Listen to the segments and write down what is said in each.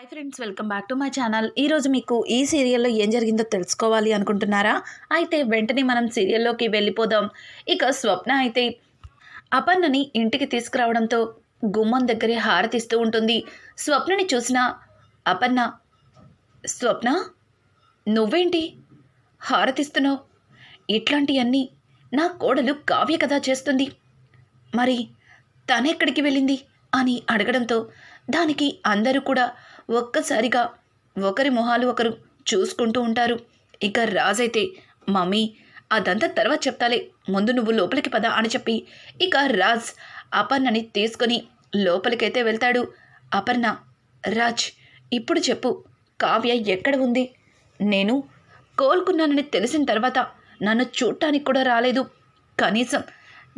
Hi friends welcome back to my channel ఈరోజు మీకు ఈ సీరియల్లో ఏం జరిగిందో తెలుసుకోవాలి అనుకుంటున్నారా? అయితే వెంటనే మనం సీరియల్లోకి వెళ్ళిపోదాం. ఇక స్వప్న అయితే అపర్ణని ఇంటికి తీసుకురావడంతో గుమ్మం దగ్గరే హారతిస్తూ ఉంటుంది. స్వప్నని చూసిన అపర్ణ స్వప్న నువ్వేంటి? హారతిస్తున్నావు? ఇట్లాంటివన్నీ నా కోడలు కావ్య కదా చేస్తుంది. మరి తనెక్కడికి వెళ్ళింది? అని అడగడంతో దానికి అందరూ కూడా ఒక్కసారిగా ఒకరి మొహాలు ఒకరు చూసుకుంటూ ఉంటారు. ఇక రాజైతే మమ్మీ అదంతా తర్వాత చెప్తాలే. ముందు నువ్వు లోపలికి పద అని చెప్పి ఇక రాజ్ అపర్ణని తీసుకొని లోపలికైతే వెళ్తాడు. అపర్ణ రాజ్ ఇప్పుడు చెప్పు. కావ్య ఎక్కడ ఉంది? నేను కోలుకున్నానని తెలిసిన తర్వాత నన్ను చూడటానికి కూడా రాలేదు. కనీసం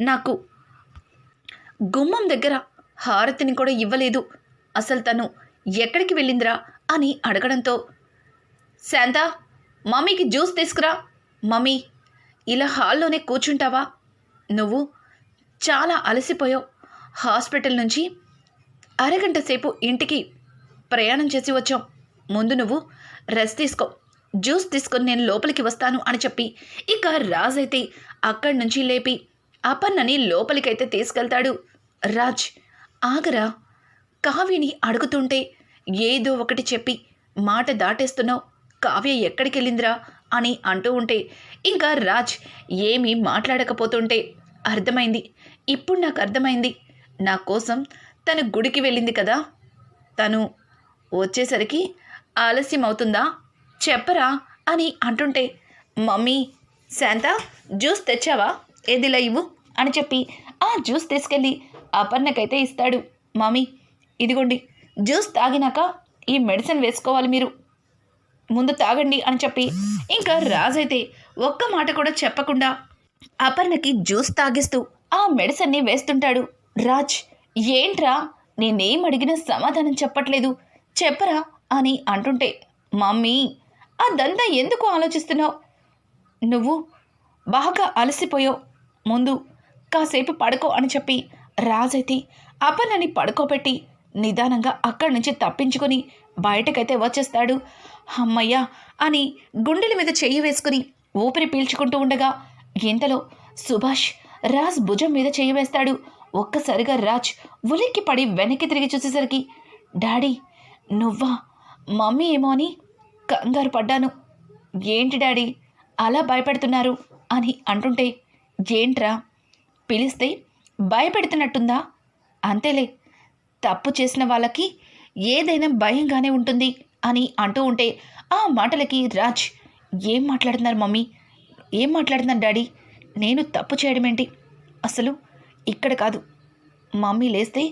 నాకు గుమ్మం దగ్గర హారతిని కూడా ఇవ్వలేదు. అసలు తను ఎక్కడికి వెళ్ళిందిరా అని అడగడంతో శాంత మమ్మీకి జ్యూస్ తీసుకురా. మమ్మీ ఇలా హాల్లోనే కూర్చుంటావా? నువ్వు చాలా అలసిపోయావు. హాస్పిటల్ నుంచి అరగంట సేపు ఇంటికి ప్రయాణం చేసి వచ్చాం ముందు నువ్వు రెస్ట్ తీసుకో. జ్యూస్ తీసుకొని నేను లోపలికి వస్తాను అని చెప్పి ఇక రాజ్ అయితే అక్కడి నుంచి లేపి అపర్ణని లోపలికైతే తీసుకెళ్తాడు. రాజ్ ఆగరా? కావ్యని అడుగుతుంటే ఏదో ఒకటి చెప్పి మాట దాటేస్తున్నావు. కావ్య ఎక్కడికెళ్ళిందిరా అని అంటూ ఉంటే ఇంకా రాజ్ ఏమీ మాట్లాడకపోతుంటే అర్థమైంది. ఇప్పుడు నాకు అర్థమైంది. నా కోసం తను గుడికి వెళ్ళింది కదా. తను వచ్చేసరికి ఆలస్యం అవుతుందా చెప్పరా అని అంటుంటే మమ్మీ శాంత జ్యూస్ తెచ్చావా? ఏదిలా ఇవ్వు? అని చెప్పి ఆ జ్యూస్ తీసుకెళ్ళి అపర్ణకైతే ఇస్తాడు. మమ్మీ ఇదిగోండి జ్యూస్ తాగినాక ఈ మెడిసిన్ వేసుకోవాలి మీరు. ముందు తాగండి అని చెప్పి ఇంకా రాజైతే ఒక్క మాట కూడా చెప్పకుండా అపర్ణకి జ్యూస్ తాగిస్తూ ఆ మెడిసిన్ని వేస్తుంటాడు. రాజ్ ఏంట్రా నేనేం అడిగినా సమాధానం చెప్పట్లేదు చెప్పరా అని అంటుంటే మమ్మీ అదంతా ఎందుకు ఆలోచిస్తున్నావు? నువ్వు బాగా అలసిపోయావు ముందు కాసేపు పడుకో అని చెప్పి రాజైతే అపర్ణని పడుకోబెట్టి నిదానంగా అక్కడి నుంచి తప్పించుకొని బయటకైతే వచ్చేస్తాడు. అమ్మయ్యా అని గుండెల మీద చెయ్యి వేసుకుని ఊపిరి పీల్చుకుంటూ ఉండగా ఇంతలో సుభాష్ రాజ్ భుజం మీద చెయ్యి వేస్తాడు. ఒక్కసారిగా రాజ్ ఉలిక్కి పడి వెనక్కి తిరిగి చూసేసరికి డాడీ నువ్వా? మమ్మీ ఏమో అని కంగారు పడ్డాను. ఏంటి డాడీ అలా భయపెడుతున్నారు? అని అంటుంటే ఏంట్రా? పిలిస్తే భయపెడుతున్నట్టుందా? అంతేలే తప్పు చేసిన వాళ్ళకి ఏదైనా భయంగానే ఉంటుంది అని అంటూ ఉంటే ఆ మాటలకి రాజ్ ఏం మాట్లాడుతున్నారు మమ్మీ? ఏం మాట్లాడుతున్నారు డాడీ? నేను తప్పు చేయడం ఏంటి? అసలు ఇక్కడ కాదు. మమ్మీ లేస్తే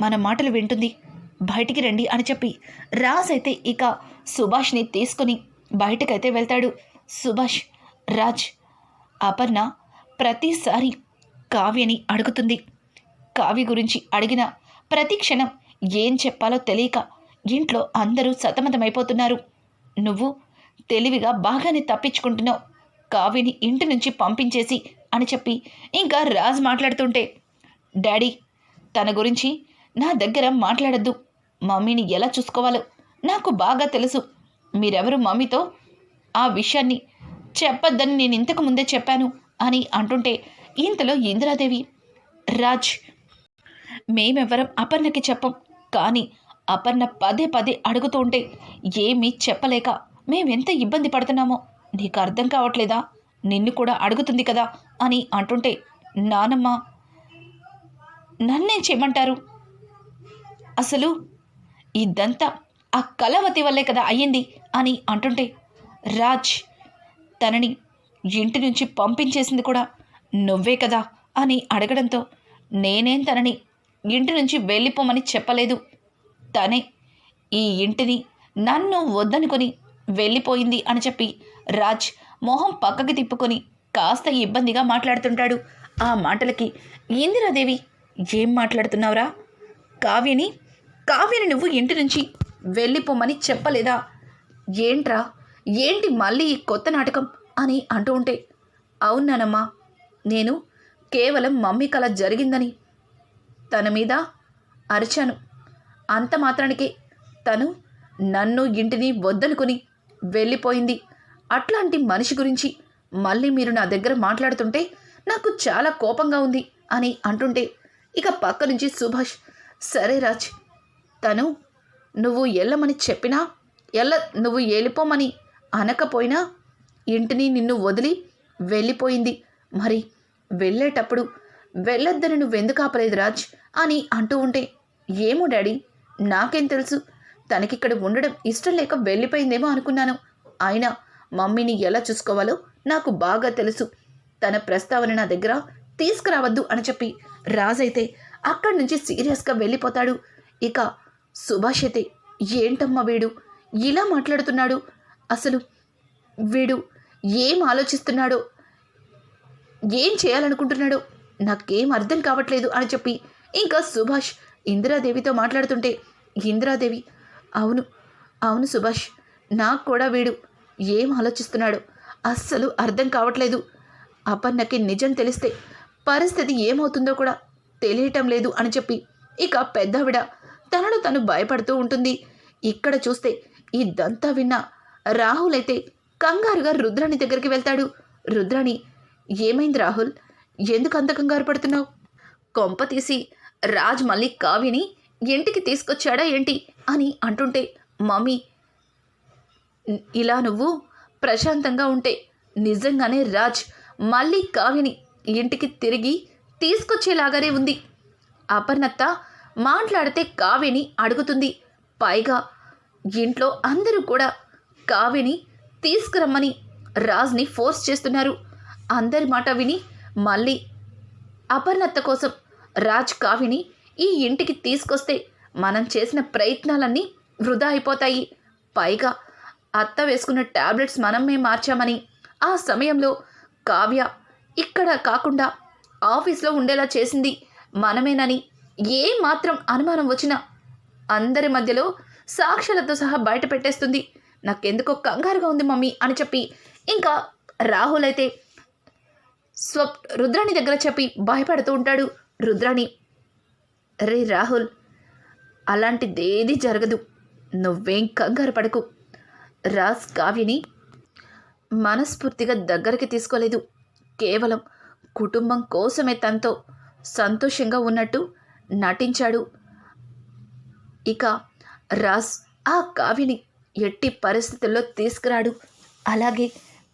మన మాటలు వింటుంది. బయటికి రండి అని చెప్పి రాజ్ అయితే ఇక సుభాష్ని తీసుకొని బయటకైతే వెళ్తాడు. సుభాష్ రాజ్ అపర్ణ ప్రతిసారి కావ్యని అడుగుతుంది. కావ్య గురించి అడిగిన ప్రతి క్షణం ఏం చెప్పాలో తెలియక ఇంట్లో అందరూ సతమతమైపోతున్నారు. నువ్వు తెలివిగా బాగానే తప్పించుకుంటున్నావు. కావ్యని ఇంటి నుంచి పంపించేసి అని చెప్పి ఇంకా రాజ్ మాట్లాడుతుంటే డాడీ తన గురించి నా దగ్గర మాట్లాడద్దు. మమ్మీని ఎలా చూసుకోవాలో నాకు బాగా తెలుసు. మీరెవరు మమ్మీతో? ఆ విషయాన్ని చెప్పొద్దని నేను ఇంతకు ముందే చెప్పాను అని అంటుంటే ఇంతలో ఇందిరాదేవి రాజ్ మేమెవరం అపర్ణకి చెప్పం. కానీ అపర్ణ పదే పదే అడుగుతూ ఉంటే ఏమీ చెప్పలేక మేమెంత ఇబ్బంది పడుతున్నామో? నీకు అర్థం కావట్లేదా? నిన్ను కూడా అడుగుతుంది కదా అని అంటుంటే నానమ్మ నన్నేం చేయమంటారు? అసలు ఇదంతా ఆ కలవతి వల్లే కదా అయ్యింది అని అంటుంటే రాజ్ తనని ఇంటి నుంచి పంపించేసింది కూడా నువ్వే కదా అని అడగడంతో నేనేం తనని ఇంటి నుంచి వెళ్ళిపోమని చెప్పలేదు. తనే ఈ ఇంటిని నన్ను వద్దనుకొని వెళ్ళిపోయింది అని చెప్పి రాజ్ మొహం పక్కకి తిప్పుకొని కాస్త ఇబ్బందిగా మాట్లాడుతుంటాడు. ఆ మాటలకి ఇందిరాదేవి ఏం మాట్లాడుతున్నావురా? కావ్యని కావ్యని నువ్వు ఇంటి నుంచి వెళ్ళిపోమని చెప్పలేదా? ఏంట్రా? ఏంటి మళ్ళీ ఈ కొత్త నాటకం? అని అంటూ ఉంటే అవునానమ్మా నేను కేవలం మమ్మీ కల జరిగిందని తన మీద అరిచాను. అంత మాత్రానికి తను నన్ను ఇంటిని వద్దనుకుని వెళ్ళిపోయింది. అట్లాంటి మనిషి గురించి మళ్ళీ మీరు నా దగ్గర మాట్లాడుతుంటే నాకు చాలా కోపంగా ఉంది అని అంటుంటే ఇక పక్క నుంచి సుభాష్ సరే రాజ్ తను నువ్వు వెళ్ళమని చెప్పినా ఎల్ల నువ్వు వెళ్ళిపోమని అనకపోయినా ఇంటిని నిన్ను వదిలి వెళ్ళిపోయింది. మరి వెళ్ళేటప్పుడు వెళ్ళొద్దని నువ్వెందుకు ఆపలేదు రాజ్? అని అంటూ ఉంటే ఏమో డాడీ నాకేం తెలుసు. తనకిక్కడ ఉండడం ఇష్టం లేక వెళ్ళిపోయిందేమో అనుకున్నాను. అయినా మమ్మీని ఎలా చూసుకోవాలో నాకు బాగా తెలుసు. తన ప్రస్తావన నా దగ్గర తీసుకురావద్దు అని చెప్పి రాజైతే అక్కడి నుంచి సీరియస్గా వెళ్ళిపోతాడు. ఇక సుభాష్ అయితే ఏంటమ్మా వీడు? ఇలా మాట్లాడుతున్నాడు? అసలు వీడు ఏం ఆలోచిస్తున్నాడో? ఏం చేయాలనుకుంటున్నాడో? నాకేం అర్థం కావట్లేదు అని చెప్పి ఇంకా సుభాష్ ఇందిరాదేవితో మాట్లాడుతుంటే ఇందిరాదేవి అవును అవును సుభాష్ నాకు కూడా వీడు ఏం ఆలోచిస్తున్నాడు అస్సలు అర్థం కావట్లేదు. అపర్ణకి నిజం తెలిస్తే పరిస్థితి ఏమవుతుందో కూడా తెలియటం లేదు అని చెప్పి ఇక పెద్దవిడ తనను తను భయపడుతూ ఉంటుంది. ఇక్కడ చూస్తే ఇదంతా విన్న రాహుల్ అయితే కంగారుగా రుద్రాణి దగ్గరికి వెళ్తాడు. రుద్రాణి ఏమైంది రాహుల్? ఎందుకు అంత కంగారు పడుతున్నావు? కొంప తీసి రాజ్ మళ్ళీ కావ్యని ఇంటికి తీసుకొచ్చాడా ఏంటి అని అంటుంటే మమ్మీ ఇలా నువ్వు ప్రశాంతంగా ఉంటే నిజంగానే రాజ్ మళ్ళీ కావ్యని ఇంటికి తిరిగి తీసుకొచ్చేలాగానే ఉంది. అపర్ణత్త మాట్లాడితే కావ్యని అడుగుతుంది. పైగా ఇంట్లో అందరూ కూడా కావ్యని తీసుకురమ్మని రాజ్ని ఫోర్స్ చేస్తున్నారు. అందరి మాట విని మళ్ళీ అపర్ణత్త కోసం రాజ్ కావిని ఈ ఇంటికి తీసుకొస్తే మనం చేసిన ప్రయత్నాలన్నీ వృధా అయిపోతాయి. పైగా అత్త వేసుకున్న టాబ్లెట్స్ మనమే మార్చామని ఆ సమయంలో కావ్య ఇక్కడ కాకుండా ఆఫీస్లో ఉండేలా చేసింది మనమేనని ఏ మాత్రం అనుమానం వచ్చినా అందరి మధ్యలో సాక్షులతో సహా బయట పెట్టేస్తుంది. నాకెందుకో కంగారుగా ఉంది మమ్మీ అని చెప్పి ఇంకా రాహుల్ అయితే స్వప్ రుద్రాణి దగ్గర చెప్పి భయపడుతూ ఉంటాడు. రుద్రాణి రే రాహుల్ అలాంటిదేది జరగదు. నువ్వేం కంగారు పడకు. రాజ్ కావ్యని మనస్ఫూర్తిగా దగ్గరికి తీసుకోలేదు. కేవలం కుటుంబం కోసమే తనతో సంతోషంగా ఉన్నట్టు నటించాడు. ఇక రాజ్ ఆ కావ్యని ఎట్టి పరిస్థితుల్లో తీసుకురాడు. అలాగే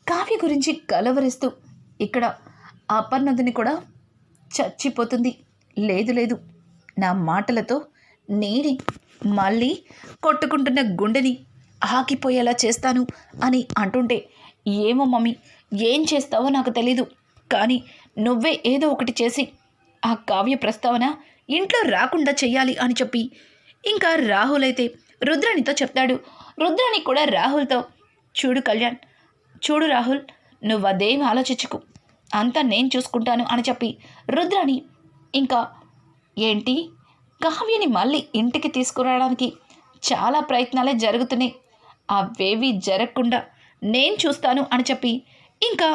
కావ్య గురించి కలవరిస్తూ ఇక్కడ అపర్ణదిని కూడా చచ్చిపోతుంది. లేదు లేదు. నా మాటలతో నేడి మళ్ళీ కొట్టుకుంటున్న గుండెని ఆగిపోయేలా చేస్తాను అని అంటుంటే ఏమో మమ్మీ ఏం చేస్తావో నాకు తెలీదు. కానీ నువ్వే ఏదో ఒకటి చేసి ఆ కావ్య ప్రస్తావన ఇంట్లో రాకుండా చెయ్యాలి అని చెప్పి ఇంకా రాహుల్ అయితే రుద్రాణితో చెప్తాడు. రుద్రాణి కూడా రాహుల్తో చూడు కళ్యాణ్ చూడు రాహుల్ నువ్వు అదేం ఆలోచించుకు. అంతా నేను చూసుకుంటాను అని చెప్పి రుద్రాణి ఇంకా ఏంటి? కావ్యని మళ్ళీ ఇంటికి తీసుకురావడానికి చాలా ప్రయత్నాలే జరుగుతున్నాయి. అవేవి జరగకుండా నేను చూస్తాను అని చెప్పి ఇంకా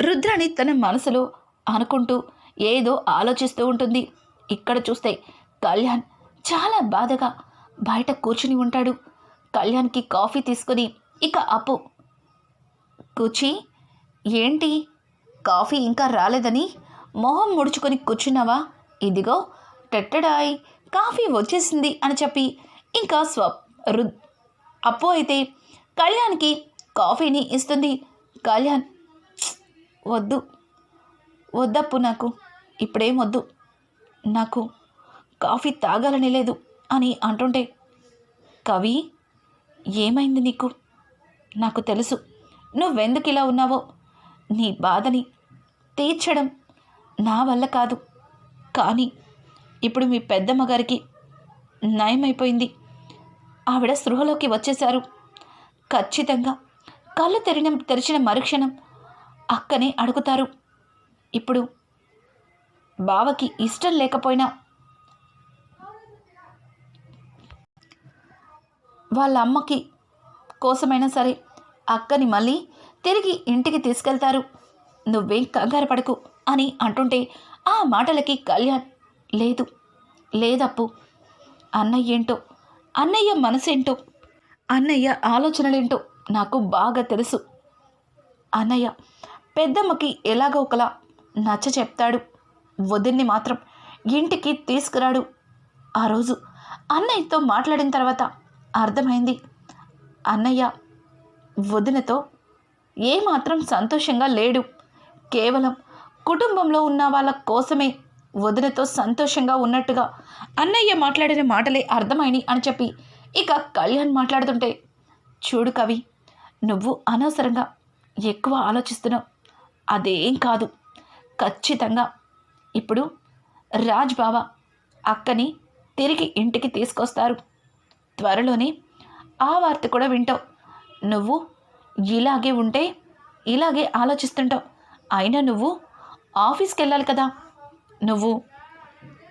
రుద్రాణి తన మనసులో అనుకుంటూ ఏదో ఆలోచిస్తూ ఉంటుంది. ఇక్కడ చూస్తే కళ్యాణ్ చాలా బాధగా బయట కూర్చుని ఉంటాడు. కళ్యాణ్కి కాఫీ తీసుకొని ఇక అప్పు. కూచి ఏంటి? కాఫీ ఇంకా రాలేదని మొహం ముడుచుకొని కూర్చున్నావా? ఇదిగో టెట్టడాయ్ కాఫీ వచ్చేసింది అని చెప్పి ఇంకా స్వ రు అప్పు అయితే కళ్యాణ్కి కాఫీని ఇస్తుంది. కళ్యాణ్ వద్దు వద్దప్పు నాకు ఇప్పుడేం వద్దు నాకు కాఫీ తాగాలని లేదు అని అంటుంటే కవి ఏమైంది నీకు? నాకు తెలుసు నువ్వెందుకు ఇలా ఉన్నావో? నీ బాధని తీర్చడం నా వల్ల కాదు. కానీ ఇప్పుడు మీ పెద్దమ్మ గారికి నయమైపోయింది. ఆవిడ స్పృహలోకి వచ్చేశారు. ఖచ్చితంగా కళ్ళు తెరిన తెరిచిన మరుక్షణం అక్కనే అడుగుతారు. ఇప్పుడు బావకి ఇష్టం లేకపోయినా వాళ్ళ అమ్మకి కోసమైనా సరే అక్కని మళ్ళీ తిరిగి ఇంటికి తీసుకెళ్తారు. నువ్వేం కంగారు పడకు అని అంటుంటే ఆ మాటలకి కళ్యాణ్ లేదు లేదప్పు. అన్నయ్య ఏంటో అన్నయ్య మనసేంటో అన్నయ్య ఆలోచనలేంటో నాకు బాగా తెలుసు. అన్నయ్య పెద్దమ్మకి ఎలాగో ఒకలా నచ్చ చెప్తాడు. వదిన్ని మాత్రం ఇంటికి తీసుకురాడు. ఆ రోజు అన్నయ్యతో మాట్లాడిన తర్వాత అర్థమైంది. అన్నయ్య వదినతో ఏమాత్రం సంతోషంగా లేడు. కేవలం కుటుంబంలో ఉన్న వాళ్ళ కోసమే వదినతో సంతోషంగా ఉన్నట్టుగా అన్నయ్య మాట్లాడిన మాటలే అర్థమైనవి అని చెప్పి ఇక కళ్యాణ్ మాట్లాడుతుంటే చూడు కవి నువ్వు అనవసరంగా ఎక్కువ ఆలోచిస్తున్నావు. అదేం కాదు. ఖచ్చితంగా ఇప్పుడు రాజ్ బాబా అక్కని తిరిగి ఇంటికి తీసుకొస్తారు. త్వరలోనే ఆ వార్త కూడా వింటావు. నువ్వు ఇలాగే ఉంటే ఇలాగే ఆలోచిస్తుంటావు. అయినా నువ్వు ఆఫీస్కి వెళ్ళాలి కదా. నువ్వు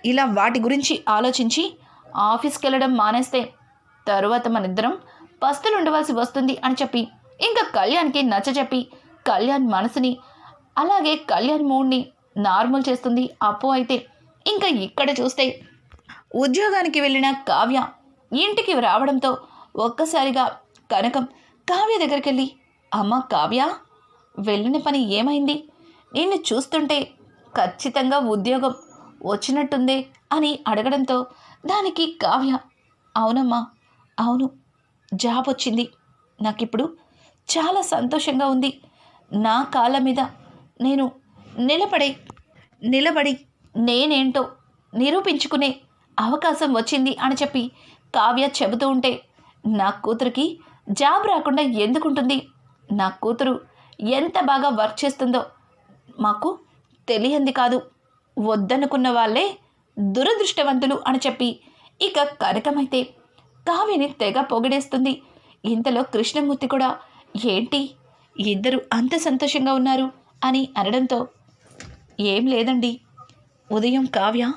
ఇలా వాటి గురించి ఆలోచించి ఆఫీస్కి వెళ్ళడం మానేస్తే తరువాత మనిద్దరం పస్తులు ఉండవలసి వస్తుంది అని చెప్పి ఇంకా కళ్యాణ్కి నచ్చ చెప్పి కళ్యాణ్ మనసుని అలాగే కళ్యాణ్ మూడ్ని నార్మల్ చేస్తుంది అప్పు అయితే. ఇంకా ఇక్కడ చూస్తే ఉద్యోగానికి వెళ్ళిన కావ్య ఇంటికి రావడంతో ఒక్కసారిగా కనకం కావ్య దగ్గరికి వెళ్ళి అమ్మ కావ్య వెళ్ళిన పని ఏమైంది? నిన్ను చూస్తుంటే ఖచ్చితంగా ఉద్యోగం వచ్చినట్టుందే అని అడగడంతో దానికి కావ్య అవునమ్మా అవును జాబ్ వచ్చింది. నాకిప్పుడు చాలా సంతోషంగా ఉంది. నా కాళ్ళ మీద నేను నిలబడే నిలబడి నేనేంటో నిరూపించుకునే అవకాశం వచ్చింది అని చెప్పి కావ్య చెబుతూ ఉంటే నా కూతురికి జాబ్ రాకుండా ఎందుకుంటుంది? నా కూతురు ఎంత బాగా వర్క్ చేస్తుందో మాకు తెలియంది కాదు. వద్దనుకున్న వాళ్ళే దురదృష్టవంతులు అని చెప్పి ఇక కనకమైతే కావ్యని తెగ పొగిడేస్తుంది. ఇంతలో కృష్ణమూర్తి కూడా ఏంటి? ఇద్దరు అంత సంతోషంగా ఉన్నారు? అని అనడంతో ఏం లేదండి. ఉదయం కావ్య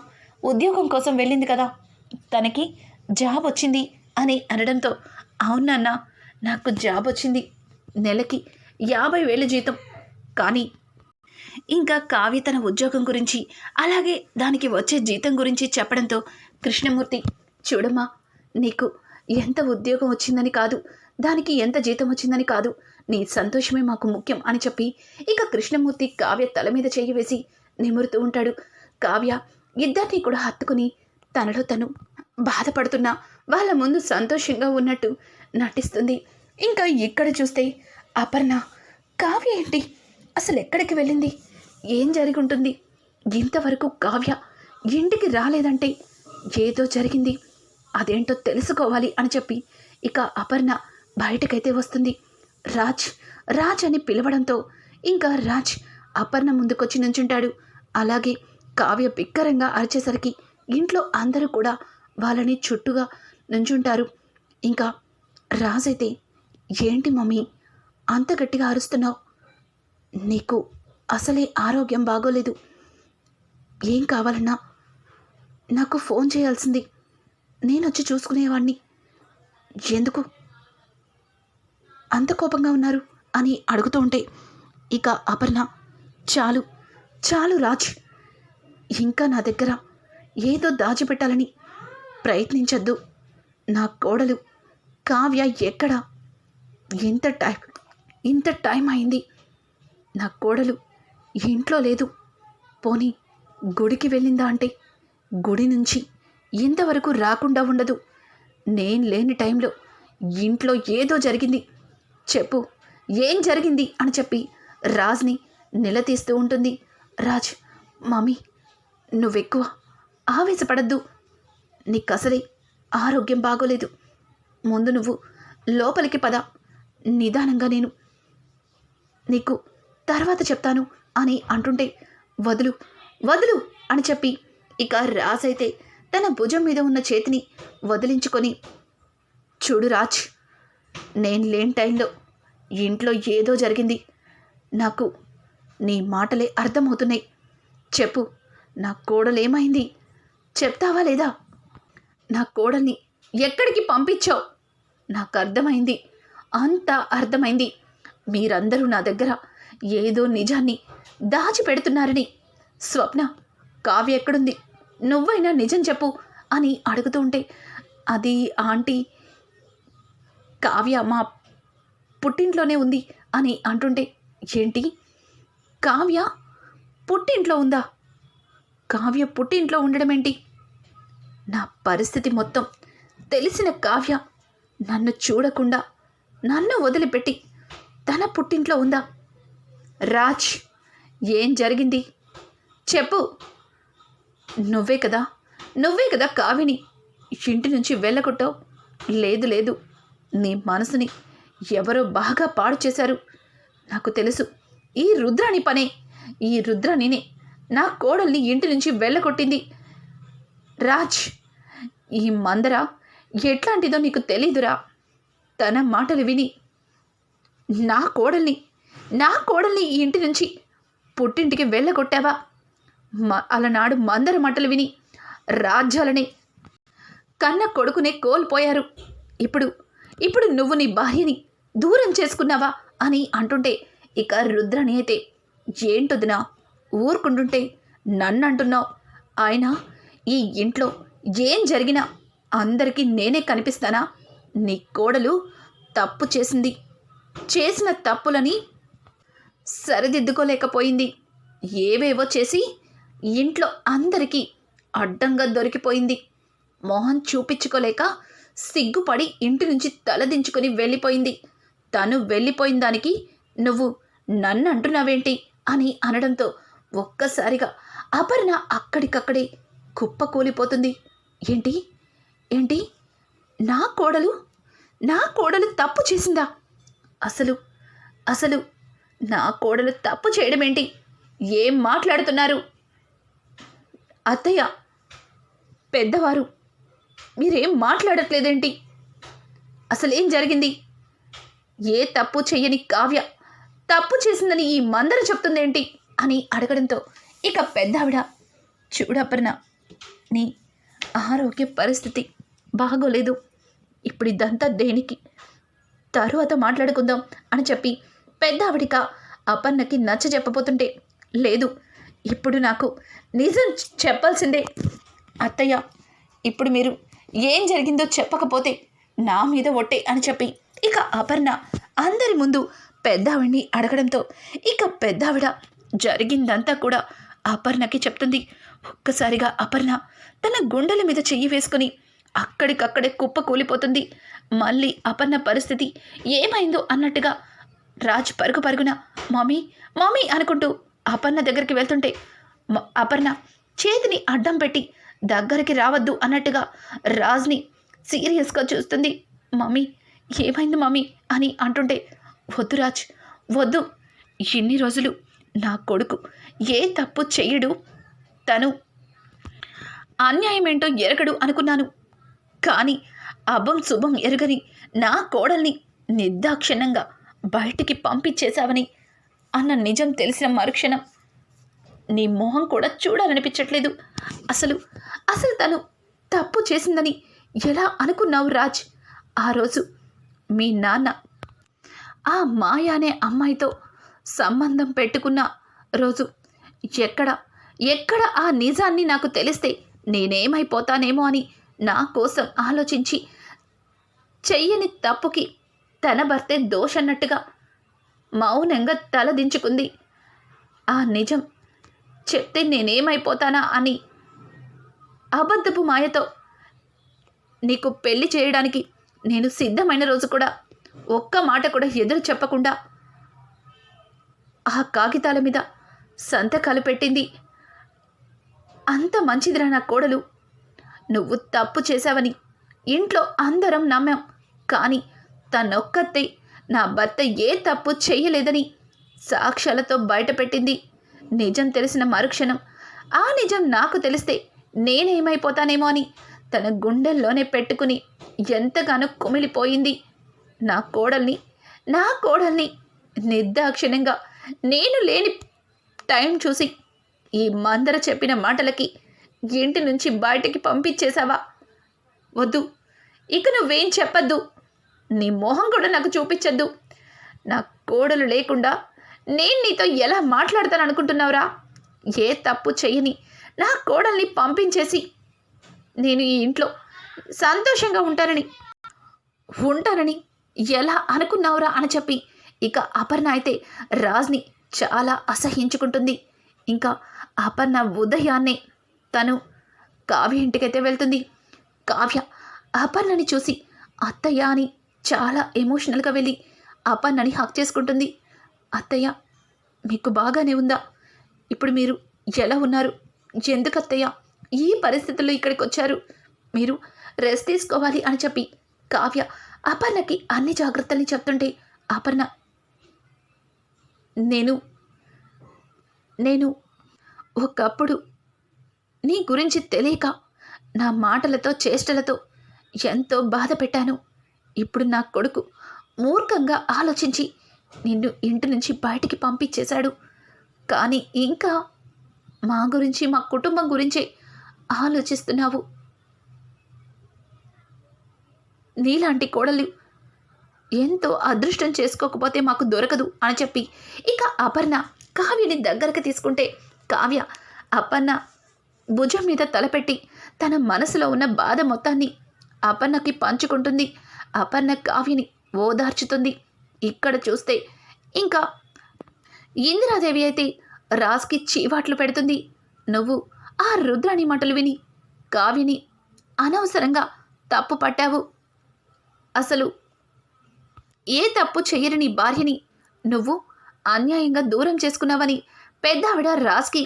ఉద్యోగం కోసం వెళ్ళింది కదా. తనకి జాబ్ వచ్చింది అని అనడంతో అవునన్నా నాకు జాబ్ వచ్చింది నెలకి యాభై వేల జీతం. కానీ ఇంకా కావ్య తన ఉద్యోగం గురించి అలాగే దానికి వచ్చే జీతం గురించి చెప్పడంతో కృష్ణమూర్తి చూడమ్మా నీకు ఎంత ఉద్యోగం వచ్చిందని కాదు దానికి ఎంత జీతం వచ్చిందని కాదు నీ సంతోషమే మాకు ముఖ్యం అని చెప్పి ఇక కృష్ణమూర్తి కావ్య తల మీద చేయి వేసి నిమురుతూ ఉంటాడు. కావ్య ఇద్దరిని కూడా హత్తుకుని తనలో తను బాధపడుతున్నా. వాళ్ళ ముందు సంతోషంగా ఉన్నట్టు నటిస్తుంది. ఇంకా ఇక్కడ చూస్తే అపర్ణ కావ్య ఏంటి? అసలు ఎక్కడికి వెళ్ళింది? ఏం జరిగి ఉంటుంది ఇంతవరకు కావ్య ఇంటికి రాలేదంటే ఏదో జరిగింది. అదేంటో తెలుసుకోవాలి అని చెప్పి ఇక అపర్ణ బయటకైతే వస్తుంది. రాజ్ రాజ్ అని పిలవడంతో ఇంకా రాజ్ అపర్ణ ముందుకొచ్చి నుంచుంటాడు. అలాగే కావ్య బిక్కరంగా అరిచేసరికి ఇంట్లో అందరూ కూడా వాళ్ళని చుట్టుగా నుంచుంటారు. ఇంకా రాజైతే ఏంటి మమ్మీ అంత గట్టిగా అరుస్తున్నావు? నీకు అసలే ఆరోగ్యం బాగోలేదు. ఏం కావాలన్నా నాకు ఫోన్ చేయాల్సింది. నేను వచ్చి చూసుకునేవాడిని ఎందుకు? అంత కోపంగా ఉన్నారు? అని అడుగుతూ ఉంటే ఇక అపర్ణ చాలు చాలు రాజ్. ఇంకా నా దగ్గర ఏదో దాచిపెట్టాలని ప్రయత్నించద్దు. నా కోడలు కావ్య ఎక్కడ? ఎంత టైం ఇంత టైం అయింది. నా కోడలు ఇంట్లో లేదు. పోనీ గుడికి వెళ్ళిందా అంటే? గుడి నుంచి ఇంతవరకు రాకుండా ఉండదు. నేను లేని టైంలో ఇంట్లో ఏదో జరిగింది. చెప్పు ఏం జరిగింది? అని చెప్పి రాజ్ని నిలదీస్తూ ఉంటుంది. రాజ్ మమ్మీ నువ్వెక్కువ ఆవేశపడద్దు. నీకు అసలే ఆరోగ్యం బాగోలేదు. ముందు నువ్వు లోపలికి పద. నిదానంగా నేను నీకు తర్వాత చెప్తాను అని అంటుంటే వదులు వదులు అని చెప్పి ఇక రాజైతే తన భుజం మీద ఉన్న చేతిని వదిలించుకొని చూడు రాజ్ నేను లేని టైంలో ఇంట్లో ఏదో జరిగింది. నాకు నీ మాటలే అర్థమవుతున్నాయి. చెప్పు నా కోడలేమైంది? చెప్తావా లేదా? నా కోడల్ని ఎక్కడికి పంపించావు? నాకు అర్థమైంది. అంతా అర్థమైంది. మీరందరూ నా దగ్గర ఏదో నిజాన్ని దాచిపెడుతున్నారని. స్వప్న కావ్య ఎక్కడుంది? నువ్వైనా నిజం చెప్పు అని అడుగుతూ ఉంటే అది ఆంటీ కావ్య మా పుట్టింట్లోనే ఉంది అని అంటుంటే ఏంటి? కావ్య పుట్టింట్లో ఉందా? కావ్య పుట్టింట్లో ఉండడం ఏంటి నా పరిస్థితి మొత్తం తెలిసిన కావ్య నన్ను చూడకుండా నన్ను వదిలిపెట్టి తన పుట్టింట్లో ఉందా? రాజ్ ఏం జరిగింది? చెప్పు. నువ్వే కదా నువ్వే కదా కావిని ఇంటి నుంచి వెళ్ళగొట్టావు? లేదు లేదు. నీ మనసుని ఎవరో బాగా పాడు చేశారు. నాకు తెలుసు ఈ రుద్రాణి పనే ఈ రుద్రాణినే నా కోడల్ని ఇంటి నుంచి వెళ్ళగొట్టింది రాజ్ ఈ మందర ఎట్లాంటిదో నీకు తెలీదురా. తన మాటలు విని నా కోడల్ని నా కోడల్ని ఈ ఇంటి నుంచి పుట్టింటికి వెళ్ళగొట్టావా? మ అలనాడు మందర మాటలు విని రాజ్యాలని కన్న కొడుకునే కోల్పోయారు. ఇప్పుడు ఇప్పుడు నువ్వు నీ భార్యని దూరం చేసుకున్నావా అని అంటుంటే ఇక రుద్రని అయితే ఏంటొదినా ఊరుకుంటుంటే నన్ను అంటున్నావు ఆయన ఈ ఇంట్లో ఏం జరిగినా అందరికీ నేనే కనిపిస్తానా? నీ కోడలు తప్పు చేసింది. చేసిన తప్పులని సరిదిద్దుకోలేకపోయింది. ఏవేవో చేసి ఇంట్లో అందరికీ అడ్డంగా దొరికిపోయింది. మొహం చూపించుకోలేక సిగ్గుపడి ఇంటి నుంచి తలదించుకొని వెళ్ళిపోయింది. తను వెళ్ళిపోయిన దానికి నువ్వు నన్ను అంటున్నావేంటి? అని అనడంతో ఒక్కసారిగా అపర్ణ అక్కడికక్కడే కుప్ప కూలిపోతుంది. ఏంటి? ఏంటి? నా కోడలు? నా కోడలు తప్పు చేసిందా? అసలు అసలు నా కోడలు తప్పు చేయడం ఏంటి ఏం మాట్లాడుతున్నారు? అత్తయ్య పెద్దవారు మీరేం మాట్లాడట్లేదేంటి? అసలేం జరిగింది? ఏ తప్పు చెయ్యని కావ్య తప్పు చేసిందని ఈ మందర చెప్తుందేంటి? అని అడగడంతో ఇక పెద్దావిడ చూడపర్ణ నీ ఆరోగ్య పరిస్థితి బాగోలేదు. ఇప్పుడు ఇదంతా దేనికి? తరువాత మాట్లాడుకుందాం అని చెప్పి పెద్ద ఆవిడిక అపర్ణకి నచ్చ చెప్పబోతుంటే లేదు ఇప్పుడు నాకు నిజం చెప్పాల్సిందే. అత్తయ్య ఇప్పుడు మీరు ఏం జరిగిందో చెప్పకపోతే నా మీద ఒట్టే అని చెప్పి ఇక అపర్ణ అందరి ముందు పెద్దావిడిని అడగడంతో ఇక పెద్దావిడ జరిగిందంతా కూడా అపర్ణకి చెప్తుంది. ఒక్కసారిగా అపర్ణ తన గుండెల మీద చెయ్యి వేసుకుని అక్కడికక్కడే కుప్ప కూలిపోతుంది. మళ్ళీ అపర్ణ పరిస్థితి ఏమైందో అన్నట్టుగా రాజ్ పరుగు పరుగున మమ్మీ మమ్మీ అనుకుంటూ అపర్ణ దగ్గరికి వెళ్తుంటే మ- అపర్ణ చేతిని అడ్డం పెట్టి దగ్గరికి రావద్దు అన్నట్టుగా రాజ్ని సీరియస్గా చూస్తుంది. మమ్మీ ఏమైంది మమ్మీ అని అంటుంటే వద్దు రాజ్ వద్దు. ఇన్ని రోజులు నా కొడుకు. ఏ తప్పు చెయ్యడు. తను అన్యాయమేంటో ఎరగడు అనుకున్నాను. కానీ అభం శుభం ఎరగని నా కోడల్ని నిర్దాక్షిణ్యంగా బయటికి పంపించేశావని అన్న నిజం తెలిసిన మరుక్షణం నీ మొహం కూడా చూడాలనిపించట్లేదు. అసలు అసలు తను తప్పు చేసిందని ఎలా అనుకున్నావు రాజ్? ఆ రోజు మీ నాన్న ఆ మాయ అనే అమ్మాయితో సంబంధం పెట్టుకున్న రోజు. ఎక్కడ ఎక్కడ ఆ నిజాన్ని నాకు తెలిస్తే నేనేమైపోతానేమో అని నా కోసం ఆలోచించి చెయ్యని తప్పుకి తన భర్తే దోషన్నట్టుగా మౌనంగా తలదించుకుంది. ఆ నిజం చెప్తే నేనేమైపోతానా అని అబద్ధపు మాయతో నీకు పెళ్ళి చేయడానికి నేను సిద్ధమైన రోజు కూడా ఒక్క మాట కూడా ఎదురు చెప్పకుండా ఆ కాగితాల మీద సంతకాలు పెట్టింది. అంత మంచిదిరా నా కోడలు. నువ్వు తప్పు చేశావని ఇంట్లో అందరం నమ్మాం. కానీ తనొక్కతే నా భర్త ఏ తప్పు చేయలేదని సాక్ష్యాలతో బయటపెట్టింది నిజం తెలిసిన మరుక్షణం ఆ నిజం నాకు తెలిస్తే నేనేమైపోతానేమో అని తన గుండెల్లోనే పెట్టుకుని ఎంతగానో కుమిలిపోయింది. నా కోడల్ని నా కోడల్ని నిర్దాక్షిణ్యంగా నేను లేని టైం చూసి ఈ మందర చెప్పిన మాటలకి ఇంటి నుంచి బయటికి పంపించేశావా? వద్దు. ఇక నువ్వేం చెప్పద్దు. నీ మొహం కూడా నాకు చూపించద్దు. నా కోడలు లేకుండా నేను నీతో ఎలా మాట్లాడతాను అనుకుంటున్నావురా? ఏ తప్పు చెయ్యని నా కోడల్ని పంపించేసి నేను ఈ ఇంట్లో సంతోషంగా ఉంటానని ఉంటారని ఎలా అనుకున్నావురా అని చెప్పి ఇక అపర్ణ అయితే రాజ్ని చాలా అసహించుకుంటుంది ఇంకా అపర్ణ ఉదయాన్నే తను కావ్య ఇంటికైతే వెళ్తుంది. కావ్య అపర్ణని చూసి అత్తయ్య అని చాలా ఎమోషనల్గా వెళ్ళి అపర్ణని హక్ చేసుకుంటుంది. అత్తయ్య మీకు బాగానే ఉందా? ఇప్పుడు మీరు ఎలా ఉన్నారు? ఎందుకు అత్తయ్య ఈ పరిస్థితుల్లో ఇక్కడికి వచ్చారు మీరు రెస్ట్ తీసుకోవాలి అని చెప్పి కావ్య అపర్ణకి అన్ని జాగ్రత్తల్ని చెప్తుంటే అపర్ణ నేను నేను ఒకప్పుడు నీ గురించి తెలియక నా మాటలతో చేష్టలతో ఎంతో బాధ పెట్టాను ఇప్పుడు నా కొడుకు మూర్ఖంగా ఆలోచించి నిన్ను ఇంటి నుంచి బయటికి పంపించేశాడు. కానీ ఇంకా మా గురించి మా కుటుంబం గురించే ఆలోచిస్తున్నావు. నీలాంటి కోడలు ఎంతో అదృష్టం చేసుకోకపోతే మాకు దొరకదు అని చెప్పి ఇక అపర్ణ కావ్యని దగ్గరకు తీసుకుంటే కావ్య అపర్ణ భుజం మీద తలపెట్టి తన మనసులో ఉన్న బాధ మొత్తాన్ని అపర్ణకి పంచుకుంటుంది. అపర్ణ కావ్యని ఓదార్చుతుంది. ఇక్కడ చూస్తే ఇంకా ఇందిరాదేవి అయితే రాజ్కి చీవాట్లు పెడుతుంది. నువ్వు ఆ రుద్రాణి మాటలు విని కావ్యని అనవసరంగా తప్పు పట్టావు. అసలు ఏ తప్పు చెయ్యని నీ భార్యని? నువ్వు అన్యాయంగా దూరం చేసుకున్నావని పెద్దావిడ రాజ్కి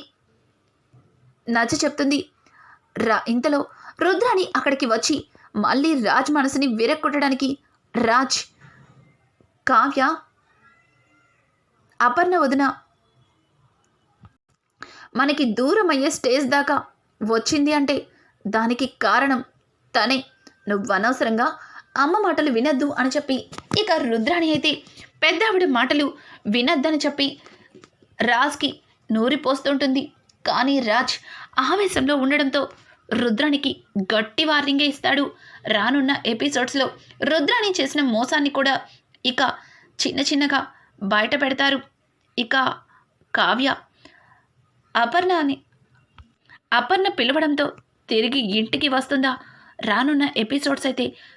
నచ్చ చెప్తుంది. రా ఇంతలో రుద్రాణి అక్కడికి వచ్చి మళ్ళీ రాజ్ మనసుని విరక్కొట్టడానికి రాజ్ కావ్య అపర్ణ వదిన మనకి దూరం అయ్యే స్టేజ్ దాకా వచ్చింది అంటే దానికి కారణం తనే. నువ్వు అనవసరంగా అమ్మ మాటలు వినద్దు అని చెప్పి ఇక రుద్రాణి అయితే పెద్దావిడ మాటలు వినద్దని చెప్పి రాజ్కి నూరి పోస్తుంటుంది కానీ రాజ్ ఆవేశంలో ఉండడంతో రుద్రానికి గట్టి వార్నింగే ఇస్తాడు. రానున్న ఎపిసోడ్స్లో రుద్రాణి చేసిన మోసాన్ని కూడా ఇక చిన్న చిన్నగా బయట పెడతారు. ఇక కావ్య అపర్ణ అని అపర్ణ పిలవడంతో తిరిగి ఇంటికి వస్తుందా? రానున్న ఎపిసోడ్స్ అయితే